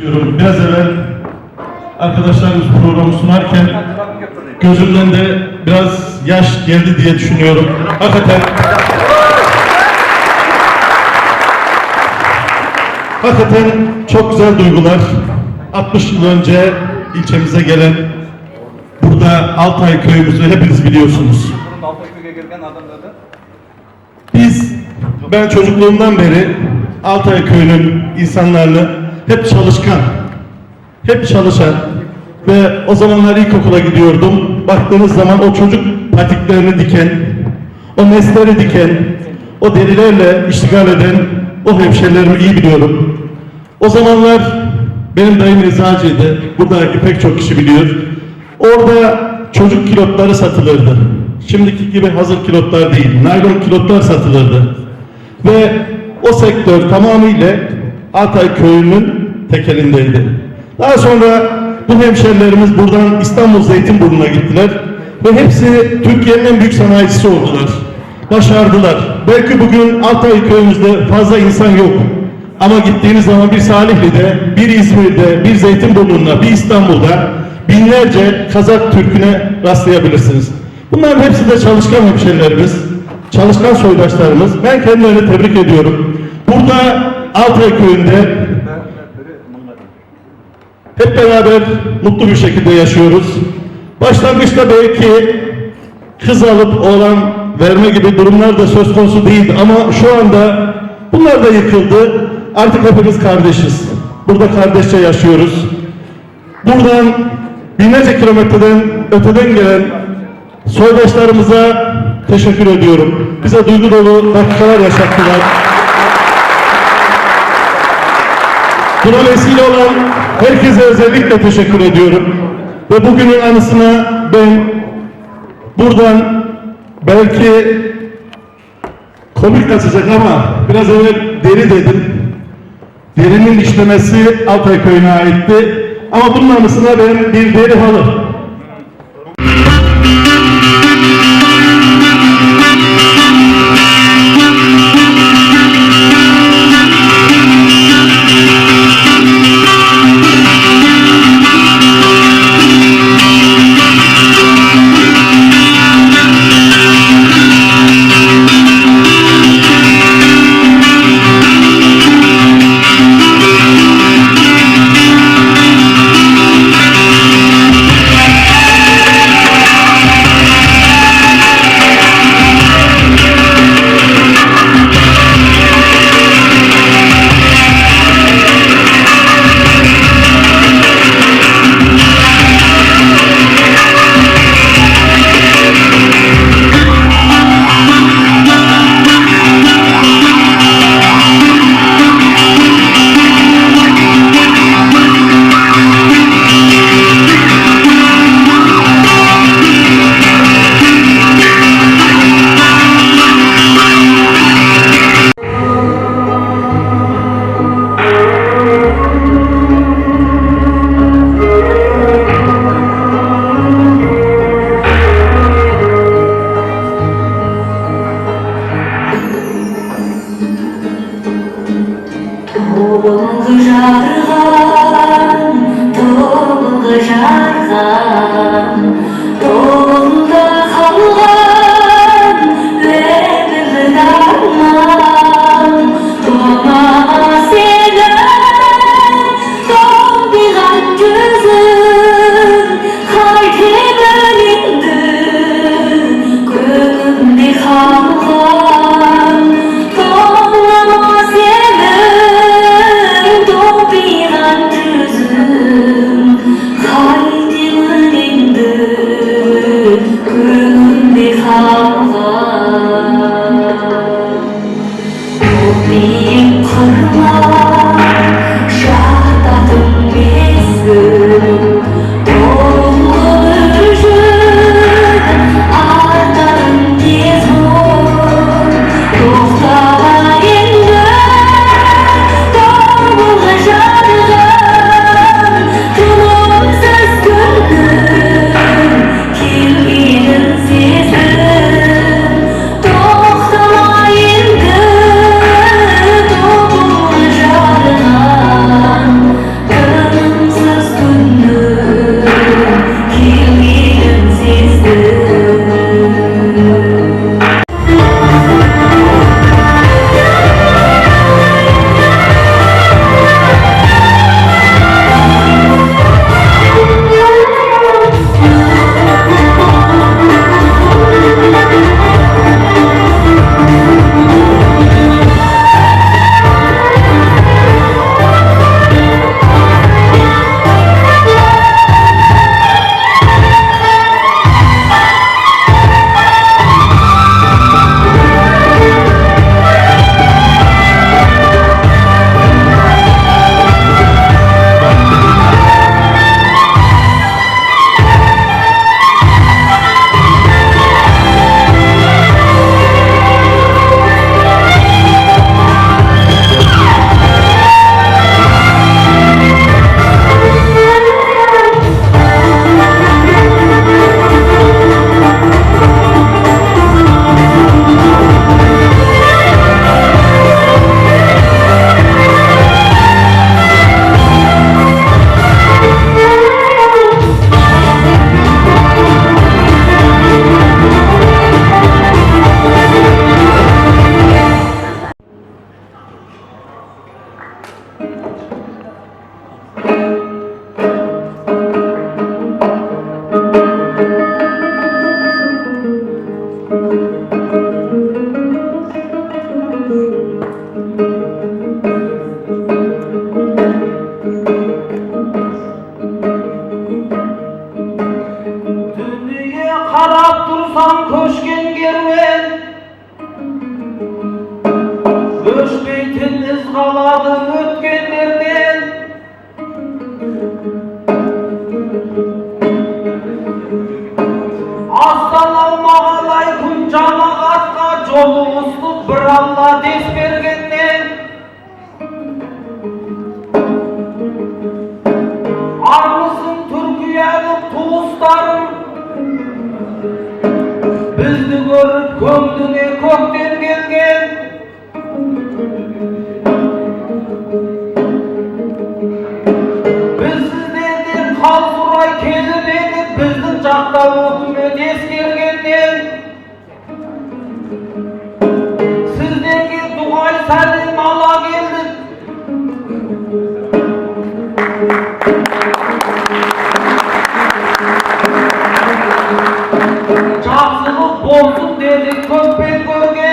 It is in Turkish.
Diyorum, Biraz evvel arkadaşlarımız programı sunarken gözümden de biraz yaş geldi diye düşünüyorum. Hakikaten Hakikaten çok güzel duygular. 60 yıl önce ilçemize gelen burada Altay köyümüzü hepiniz biliyorsunuz. Biz, ben çocukluğumdan beri Altay köyünün insanlarını hep çalışkan, hep çalışan ve o zamanlar ilkokula gidiyordum. Baktığınız zaman o çocuk patiklerini diken, o nesleri diken, o derilerle iştigal eden o hemşerilerimi iyi biliyorum. O zamanlar benim dayım eczacıydı. Buradaki pek çok kişi biliyor. Orada çocuk kilotları satılırdı. Şimdiki gibi hazır kilotlar değil, naylon kilotlar satılırdı. Ve o sektör tamamıyla Altay köyünün tekelindeydi. Daha sonra bu hemşerilerimiz buradan İstanbul Zeytinburnu'na gittiler ve hepsi Türkiye'nin en büyük sanayicisi oldular. Başardılar. Belki bugün Altay köyümüzde fazla insan yok. Ama gittiğiniz zaman bir Salihli'de, bir İzmir'de, bir Zeytinburnu'nda, bir İstanbul'da binlerce Kazak Türk'üne rastlayabilirsiniz. Bunların hepsi de çalışkan hemşerilerimiz, çalışkan soydaşlarımız. Ben kendilerini tebrik ediyorum. Burada Altay köyünde hep beraber mutlu bir şekilde yaşıyoruz. Başlangıçta belki kız alıp oğlan verme gibi durumlar da söz konusu değildi ama şu anda bunlar da yıkıldı. Artık hepimiz kardeşiz. Burada kardeşçe yaşıyoruz. Buradan binlerce kilometreden öteden gelen soydaşlarımıza teşekkür ediyorum. Bize duygu dolu dakikalar yaşattılar. Buna vesile olan herkese özellikle teşekkür ediyorum. Ve bugünün anısına ben buradan belki komik kaçacak ama biraz evvel deri dedim. Derinin işlemesi Altay köyüne aitti. Ama bunun anısına ben bir deri halı Doğum kızarken, doğum को पेड़ को के